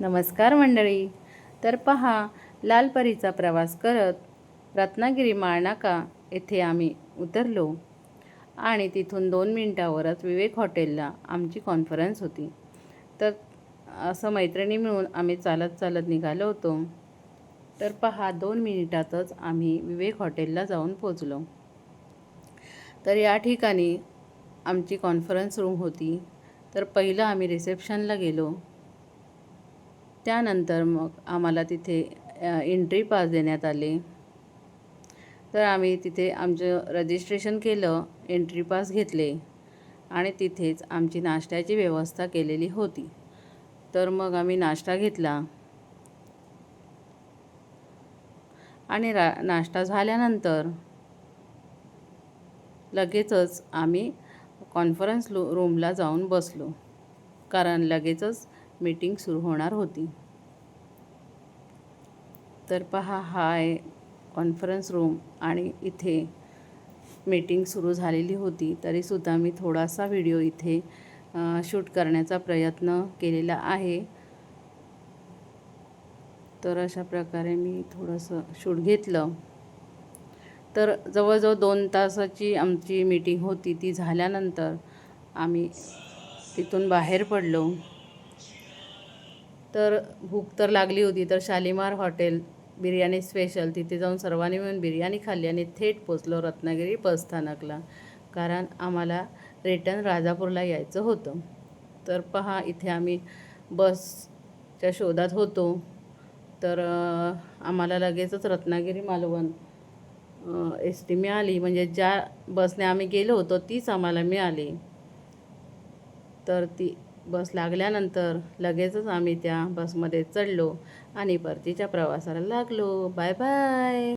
नमस्कार मंडळी. तर पहा लालपरीचा प्रवास करत रत्नागिरी माळनाका येथे आम्ही उतरलो आणि तिथून दोन मिनटावरच विवेक हॉटेलला आमची कॉन्फरन्स होती. तर असं मैत्रिणी मिळून आम्ही चालत चालत निघालो होतो. तर पहा दोन मिनिटातच आम्ही विवेक हॉटेलला जाऊन पोचलो तर या ठिकाणी आमची कॉन्फरन्स रूम होती. तर पहिलं आम्ही रिसेप्शनला गेलो. त्यानंतर मग आम्हाला तिथे एंट्री पास देण्यात आले. तर आम्ही तिथे आमचं रजिस्ट्रेशन केलं एंट्री पास घेतले आणि तिथेच आमची नाश्त्याची व्यवस्था केलेली होती. तर मग आम्ही नाश्ता घेतला. आणि रा नाश्ता झाल्यानंतर लगेचच आम्ही कॉन्फरन्स लो रूमला जाऊन बसलो. कारण लगेचच मीटिंग सुरू होणार होती. तर पहा हा आहे कॉन्फरन्स रूम आणि इथे मीटिंग सुरू झालेली होती. तरीसुद्धा मी थोडासा व्हिडिओ इथे शूट करण्याचा प्रयत्न केलेला आहे. तर अशा प्रकारे मी थोडंसं शूट घेतलं. तर जवळजवळ दोन तासाची आमची मीटिंग होती. ती झाल्यानंतर आम्ही तिथून बाहेर पडलो. तर भूक तर लागली होती तर शालिमार हॉटेल बिर्याणी स्पेशल तिथे जाऊन सर्वांनी मिळून बिर्याणी खाल्ली आणि थेट पोचलो रत्नागिरी बसस्थानकला कारण आम्हाला रिटर्न राजापूरला यायचं होतं. तर पहा इथे आम्ही बसच्या शोधात होतो. तर आम्हाला लगेचच रत्नागिरी मालवण एस टी मिळाली. म्हणजे ज्या बसने आम्ही गेलो होतो तीच आम्हाला मिळाली. तर ती बस लागल्यानंतर लगेचच आम्ही त्या बसमध्ये चढलो आणि परतीच्या प्रवासाला लागलो. Bye bye.